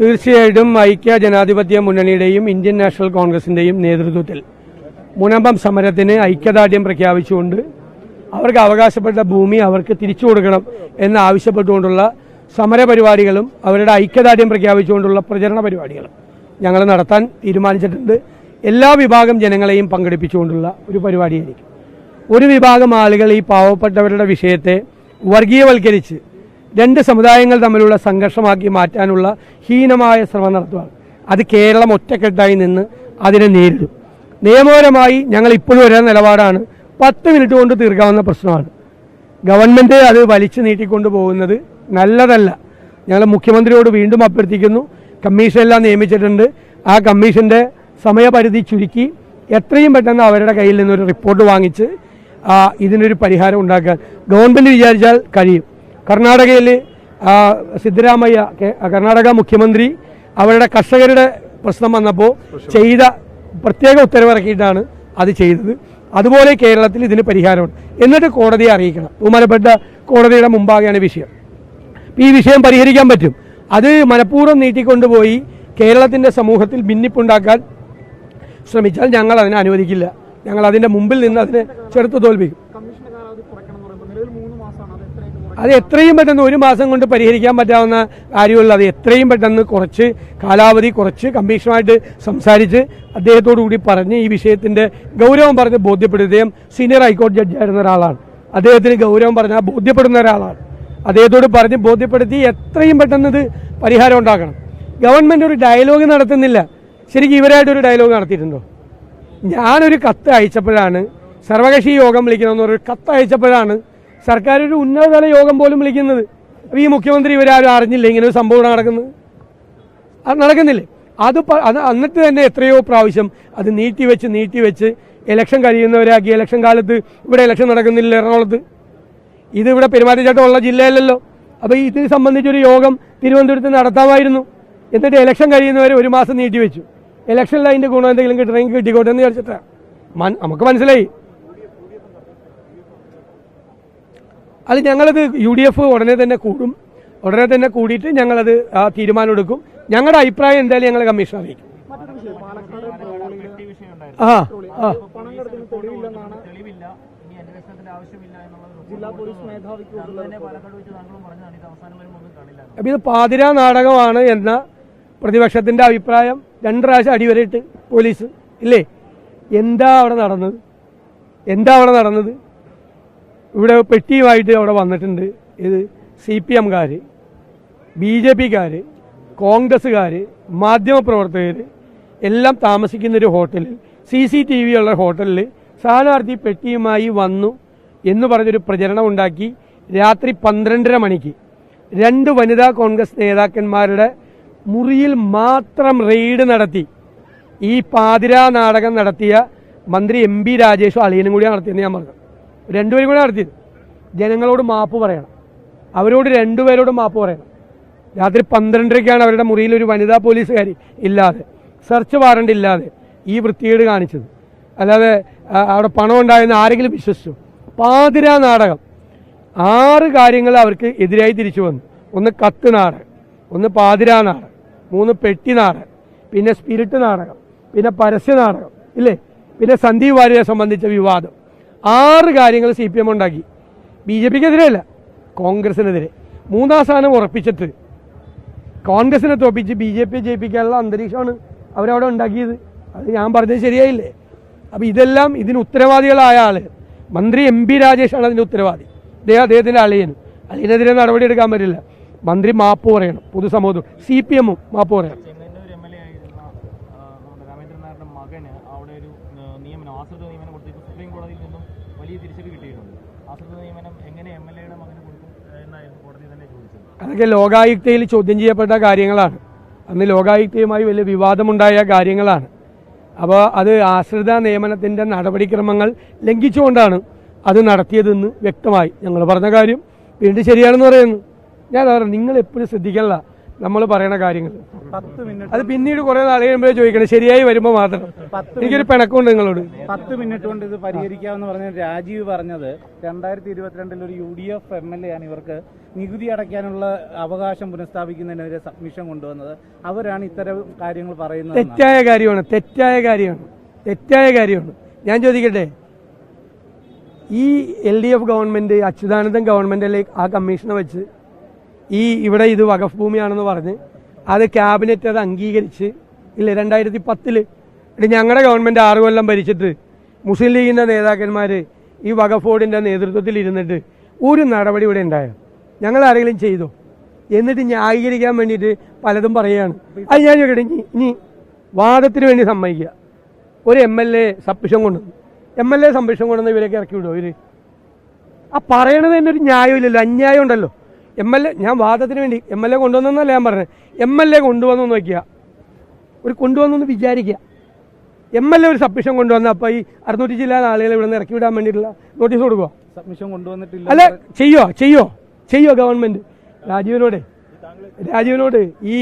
തീർച്ചയായിട്ടും ഐക്യ ജനാധിപത്യ മുന്നണിയുടെയും ഇന്ത്യൻ നാഷണൽ കോൺഗ്രസിന്റെയും നേതൃത്വത്തിൽ മുനമ്പം സമരത്തിന് ഐക്യദാർഢ്യം പ്രഖ്യാപിച്ചുകൊണ്ട് അവർക്ക് അവകാശപ്പെട്ട ഭൂമി അവർക്ക് തിരിച്ചു കൊടുക്കണം എന്ന് ആവശ്യപ്പെട്ടുകൊണ്ടുള്ള സമരപരിപാടികളും അവരുടെ ഐക്യദാർഢ്യം പ്രഖ്യാപിച്ചുകൊണ്ടുള്ള പ്രചരണ പരിപാടികളും ഞങ്ങൾ നടത്താൻ തീരുമാനിച്ചിട്ടുണ്ട്. എല്ലാ വിഭാഗം ജനങ്ങളെയും പങ്കെടുപ്പിച്ചുകൊണ്ടുള്ള ഒരു പരിപാടിയായിരിക്കും. ഒരു വിഭാഗം ആളുകൾ ഈ പാവപ്പെട്ടവരുടെ വിഷയത്തെ വർഗീയവൽക്കരിച്ച് രണ്ട് സമുദായങ്ങൾ തമ്മിലുള്ള സംഘർഷമാക്കി മാറ്റാനുള്ള ഹീനമായ ശ്രമം നടത്തുകയാണ് അത് കേരളം ഒറ്റക്കെട്ടായി നിന്ന് അതിനെ നേരിടും. നിയമപരമായി ഞങ്ങൾ ഇപ്പോഴും ഒരേ നിലപാടാണ്. പത്ത് മിനിറ്റ് കൊണ്ട് തീർക്കാവുന്ന പ്രശ്നമാണ്. ഗവൺമെന്റ് അത് വലിച്ചു നീട്ടിക്കൊണ്ടു പോകുന്നത് നല്ലതല്ല. ഞങ്ങൾ മുഖ്യമന്ത്രിയോട് വീണ്ടും അഭ്യർത്ഥിക്കുന്നു. കമ്മീഷനെല്ലാം നിയമിച്ചിട്ടുണ്ട്. ആ കമ്മീഷന്റെ സമയപരിധി ചുരുക്കി എത്രയും പെട്ടെന്ന് അവരുടെ കയ്യിൽ നിന്നൊരു റിപ്പോർട്ട് വാങ്ങിച്ച് ഇതിനൊരു പരിഹാരം ഉണ്ടാക്കാൻ. ഗവൺമെന്റ് വിചാരിച്ചാൽ കഴിയും. കർണാടകയിൽ സിദ്ധരാമയ്യ കർണാടക മുഖ്യമന്ത്രി അവരുടെ കർഷകരുടെ പ്രശ്നം വന്നപ്പോൾ ചെയ്ത പ്രത്യേക ഉത്തരവിറക്കിയിട്ടാണ് അത് ചെയ്തത്. അതുപോലെ കേരളത്തിൽ ഇതിന് പരിഹാരമുണ്ട്. എന്നിട്ട് കോടതിയെ അറിയിക്കണം. ബഹുമാനപ്പെട്ട കോടതിയുടെ മുമ്പാകെയാണ് വിഷയം. ഈ വിഷയം പരിഹരിക്കാൻ പറ്റും. അത് മനഃപൂർവം നീട്ടിക്കൊണ്ടുപോയി കേരളത്തിന്റെ സമൂഹത്തിൽ ഭിന്നിപ്പുണ്ടാക്കാൻ ശ്രമിച്ചാൽ ഞങ്ങൾ അതിനെ അനുവദിക്കില്ല. ഞങ്ങൾ അതിന്റെ മുമ്പിൽ നിന്ന് അതിനെ ചെറുത്ത് തോൽപ്പിക്കും. അത് എത്രയും പെട്ടെന്ന് ഒരു മാസം കൊണ്ട് പരിഹരിക്കാൻ പറ്റാവുന്ന കാര്യമുള്ള അത് എത്രയും പെട്ടെന്ന് കുറച്ച് കാലാവധി കുറച്ച് കമ്മീഷനുമായിട്ട് സംസാരിച്ച് അദ്ദേഹത്തോടു കൂടി പറഞ്ഞ് ഈ വിഷയത്തിന്റെ ഗൗരവം പറഞ്ഞ് ബോധ്യപ്പെടുത്തുകയും സീനിയർ ഹൈക്കോടതി ജഡ്ജായിരുന്ന ഒരാളാണ്. അദ്ദേഹത്തിന് ഗൗരവം പറഞ്ഞാൽ ബോധ്യപ്പെടുന്ന ഒരാളാണ്. അദ്ദേഹത്തോട് പറഞ്ഞ് ബോധ്യപ്പെടുത്തി എത്രയും പെട്ടെന്ന് ഇത് പരിഹാരം ഉണ്ടാക്കണം. ഗവൺമെന്റ് ഒരു ഡയലോഗ് നടത്തുന്നില്ല. ശരിക്കും ഇവരായിട്ടൊരു ഡയലോഗ് നടത്തിയിട്ടുണ്ടോ? ഞാനൊരു കത്ത് അയച്ചപ്പോഴാണ് സർവകക്ഷി യോഗം വിളിക്കണമെന്നൊരു കത്ത് അയച്ചപ്പോഴാണ് സർക്കാർ ഒരു ഉന്നതതല യോഗം പോലും വിളിക്കുന്നത്. അപ്പോൾ ഈ മുഖ്യമന്ത്രി ഇവരാരും അറിഞ്ഞില്ല ഇങ്ങനെ ഒരു സംഭവം നടക്കുന്നത്? അത് നടക്കുന്നില്ലേ? അത് അത് എന്നിട്ട് തന്നെ എത്രയോ പ്രാവശ്യം അത് നീട്ടിവെച്ച് നീട്ടിവെച്ച് ഇലക്ഷൻ കഴിയുന്നവരാക്കി ഇലക്ഷൻ കാലത്ത് ഇവിടെ ഇലക്ഷൻ നടക്കുന്നില്ല എറണാകുളത്ത്? ഇത് ഇവിടെ പെരുമാറ്റച്ചട്ടമുള്ള ജില്ലയല്ലല്ലോ. അപ്പോൾ ഇത് സംബന്ധിച്ചൊരു യോഗം തിരുവനന്തപുരത്ത് നടത്താമായിരുന്നു. എന്നിട്ട് ഇലക്ഷൻ കഴിയുന്നവരെ ഒരു മാസം നീട്ടിവെച്ചു ഇലക്ഷനിൽ അതിന്റെ ഗുണം എന്തെങ്കിലും കിട്ടണമെങ്കിൽ കിട്ടിക്കോട്ടെ എന്ന് വിചാരിച്ചിട്ടാ. മൻ- നമുക്ക് മനസ്സിലായി. അത് ഞങ്ങളത് യു ഡി എഫ് ഉടനെ തന്നെ കൂടും. ഉടനെ തന്നെ കൂടിയിട്ട് ഞങ്ങളത് ആ തീരുമാനം എടുക്കും ഞങ്ങളുടെ അഭിപ്രായം എന്തായാലും ഞങ്ങൾ കമ്മീഷൻ അറിയിക്കും. മറ്റൊരു വിഷയം പാലക്കാട് ട്രോളിംഗ് ആ ആ. പണം കടത്തിന് തെളിവില്ലെന്നാണ് തെളിവില്ല ഇനി അന്വേഷണത്തിന്റെ ആവശ്യമില്ല എന്നുള്ളത് ജില്ലാ പോലീസ് മേധാവിക്ക് അന്ന് പാലക്കാട് വെച്ച് താങ്കളും പറഞ്ഞതാണ്. ഇത് അവസാനം വരുമ്പോൾ ഒന്നും കാണില്ല എന്ന്. അപ്പൊ ഇത് പാതിരാ നാടകമാണ് എന്ന പ്രതിപക്ഷത്തിന്റെ അഭിപ്രായം രണ്ട് പ്രാവശ്യം അടിവരയിട്ട് പോലീസ് ഇല്ലേ? എന്താ അവിടെ നടന്നത്? എന്താ അവിടെ നടന്നത്? ഇവിടെ പെട്ടിയുമായിട്ട് അവിടെ വന്നിട്ടുണ്ട്. ഇത് സി പി എംകാർ ബി ജെ പിക്കാർ കോൺഗ്രസ്സുകാർ മാധ്യമപ്രവർത്തകർ എല്ലാം താമസിക്കുന്ന ഒരു ഹോട്ടലിൽ സി സി ടി വി ഉള്ള ഹോട്ടലിൽ സ്ഥാനാർത്ഥി പെട്ടിയുമായി വന്നു എന്ന് പറഞ്ഞൊരു പ്രചരണം ഉണ്ടാക്കി രാത്രി പന്ത്രണ്ടര മണിക്ക്. രണ്ട് വനിതാ കോൺഗ്രസ് നേതാക്കന്മാരുടെ മുറിയിൽ മാത്രം റെയ്ഡ് നടത്തി. ഈ പാതിരാ നാടകം നടത്തിയ മന്ത്രി എം ബി രാജേഷും അളിയനും കൂടി നടത്തിയെന്ന് ഞാൻ പറഞ്ഞു. രണ്ടുപേരും കൂടെ നടത്തി. ജനങ്ങളോട് മാപ്പ് പറയണം. അവരോട് രണ്ടുപേരോട് മാപ്പ് പറയണം. രാത്രി പന്ത്രണ്ടരയ്ക്കാണ് അവരുടെ മുറിയിൽ ഒരു വനിതാ പോലീസുകാരി ഇല്ലാതെ സെർച്ച് വാറണ്ട് ഇല്ലാതെ ഈ വൃത്തികേട് കാണിച്ചത്. അല്ലാതെ അവിടെ പണം ഉണ്ടായെന്ന് ആരെങ്കിലും വിശ്വസിച്ചു? പാതിരാ നാടകം. ആറ് കാര്യങ്ങൾ അവർക്ക് എതിരായി തിരിച്ചു വന്നു. ഒന്ന് കത്ത് നാടകം ഒന്ന് പാതിരാ നാടകം മൂന്ന് പെട്ടി നാടകം പിന്നെ സ്പിരിറ്റ് നാടകം പിന്നെ പരസ്യ നാടകം ഇല്ലേ? പിന്നെ സന്ദീപ് വാര്യരെ സംബന്ധിച്ച വിവാദം. ആറ് കാര്യങ്ങൾ സി പി എം ഉണ്ടാക്കി. ബി ജെ പിക്കെതിരെയല്ല കോൺഗ്രസിനെതിരെ. മൂന്നാം സ്ഥാനം ഉറപ്പിച്ചിട്ട്. കോൺഗ്രസിനെ തോപ്പിച്ച് ബി ജെ പി ജയിപ്പിക്കാനുള്ള അന്തരീക്ഷമാണ് അവരവിടെ ഉണ്ടാക്കിയത്. അത് ഞാൻ പറഞ്ഞത് ശരിയായില്ലേ? അപ്പോൾ ഇതെല്ലാം ഇതിന് ഉത്തരവാദികളായ ആൾ മന്ത്രി എം പി രാജേഷാണ് അതിന്റെ ഉത്തരവാദി. അദ്ദേഹം അദ്ദേഹത്തിന്റെ അളിയന് അളിയനെതിരെ നടപടിയെടുക്കാൻ പറ്റില്ല. മന്ത്രി മാപ്പ് പറയണം പൊതുസമൂഹം സി പി എമ്മും മാപ്പ് പറയണം ചെങ്ങന്നൂർ എം എൽ എ ആയിരുന്ന ആ, നമ്മുടെ രാമേന്ദ്രൻ നായരുടെ മകന് അവിടെ ഒരു നിയമനം ആശ്രിത നിയമനം കൊടുത്തിട്ട് സുപ്രീം കോടതിയിൽ നിന്നും വലിയ തിരിച്ചടി കിട്ടിയിട്ടുണ്ട്. ആശ്രിത നിയമനം എങ്ങനെ എം എൽ എയുടെ മകന് കൊടുക്കും എന്നായിരുന്നു കോടതി തന്നെ ചോദിച്ചത്. അതൊക്കെ ലോകായുക്തയിൽ ചോദ്യം ചെയ്യപ്പെട്ട കാര്യങ്ങളാണ്. അന്ന് ലോകായുക്തയുമായി വലിയ വിവാദമുണ്ടായ കാര്യങ്ങളാണ്. അപ്പോൾ അത് ആശ്രിത നിയമനത്തിന്റെ നടപടിക്രമങ്ങൾ ലംഘിച്ചുകൊണ്ടാണ് അത് നടത്തിയതെന്ന് വ്യക്തമായി ഞങ്ങൾ പറഞ്ഞ കാര്യം വീണ്ടും ശരിയാണെന്ന് പറയുന്നു. ഞാൻ പറഞ്ഞു നിങ്ങൾ എപ്പോഴും ശ്രദ്ധിക്കല്ല നമ്മൾ പറയണ കാര്യങ്ങൾ. അത് പിന്നീട് കുറെ നാൾ കഴിയുമ്പോഴേ ചോദിക്കണം ശരിയായി വരുമ്പോൾ മാത്രം. എനിക്കൊരു പിണക്കമുണ്ട് നിങ്ങളോട്. പത്ത് മിനിറ്റ് കൊണ്ട് ഇത് പരിഹരിക്കാമെന്ന് പറഞ്ഞ രാജീവ് പറഞ്ഞത് രണ്ടായിരത്തി ഇരുപത്തിരണ്ടിൽ ഒരു U D F M L A ആണ് ഇവർക്ക് നികുതി അടയ്ക്കാനുള്ള അവകാശം പുനഃസ്ഥാപിക്കുന്നതിനെതിരെ സബ്മിഷൻ കൊണ്ടുവന്നത്. അവരാണ് ഇത്തരം കാര്യങ്ങൾ പറയുന്നത്. തെറ്റായ കാര്യമാണ് തെറ്റായ കാര്യമാണ് തെറ്റായ കാര്യമാണ്. ഞാൻ ചോദിക്കട്ടെ ഈ L D F government Achuthanandan ഗവൺമെന്റിലെ ആ കമ്മീഷനെ വെച്ച് ഈ ഇവിടെ ഇത് വഖഫ് ഭൂമിയാണെന്ന് പറഞ്ഞ് അത് ക്യാബിനറ്റ് അത് അംഗീകരിച്ച് ഇല്ല രണ്ടായിരത്തി പത്തിൽ ഞങ്ങളുടെ ഗവൺമെന്റ് ആറ് കൊല്ലം ഭരിച്ചിട്ട് മുസ്ലിം ലീഗിന്റെ നേതാക്കന്മാർ ഈ വഖഫ് ബോർഡിന്റെ നേതൃത്വത്തിൽ ഇരുന്നിട്ട് ഒരു നടപടി ഇവിടെ ഉണ്ടായോ? ഞങ്ങൾ ആരെങ്കിലും ചെയ്തോ? എന്നിട്ട് ന്യായീകരിക്കാൻ വേണ്ടിയിട്ട് പലതും പറയുകയാണ്. അത് ഞാൻ ചോദിക്കട്ടെ ഇനി ഇനി വാദത്തിന് വേണ്ടി സമ്മതിക്കുക. ഒരു എം എൽ എ സബ്മിഷൻ കൊണ്ടുവന്നു എം എൽ എ സബ്മിഷൻ കൊണ്ടുവന്ന് ഇവരൊക്കെ ഇറക്കി വിടുമോ ഇവർ? ആ പറയണത് തന്നെ ഒരു ന്യായമില്ലല്ലോ അന്യായം ഉണ്ടല്ലോ എം എൽ എ ഞാൻ വാദത്തിന് വേണ്ടി എം എൽ എ കൊണ്ടുവന്നല്ല ഞാൻ പറഞ്ഞത് എം എൽ എ കൊണ്ടുവന്നു നോക്കിയ ഒരു കൊണ്ടുവന്നു വിചാരിക്കുക. എം എൽ എ ഒരു സബ്മിഷൻ കൊണ്ടുവന്ന അപ്പോൾ ഈ അറുന്നൂറ്റി ജില്ലാ ആളുകളെ ഇവിടെ നിന്ന് ഇറക്കി വിടാൻ വേണ്ടിയിട്ടുള്ള നോട്ടീസ് കൊടുക്കുക സബ്മിഷൻ കൊണ്ടുവന്നിട്ടില്ല. അല്ല ചെയ്യോ ചെയ്യോ ചെയ്യോ ഗവൺമെന്റ് രാജീവിനോട് രാജീവിനോട് ഈ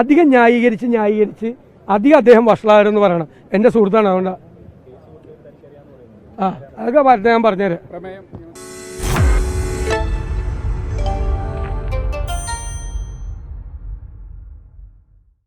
അധികം ന്യായീകരിച്ച് ന്യായീകരിച്ച് അധികം അദ്ദേഹം വഷളായിരുന്നു പറയണം. എന്റെ സുഹൃത്താണ് അതുകൊണ്ട്. ആ അതൊക്കെ പറഞ്ഞ ഞാൻ പറഞ്ഞുതരാം.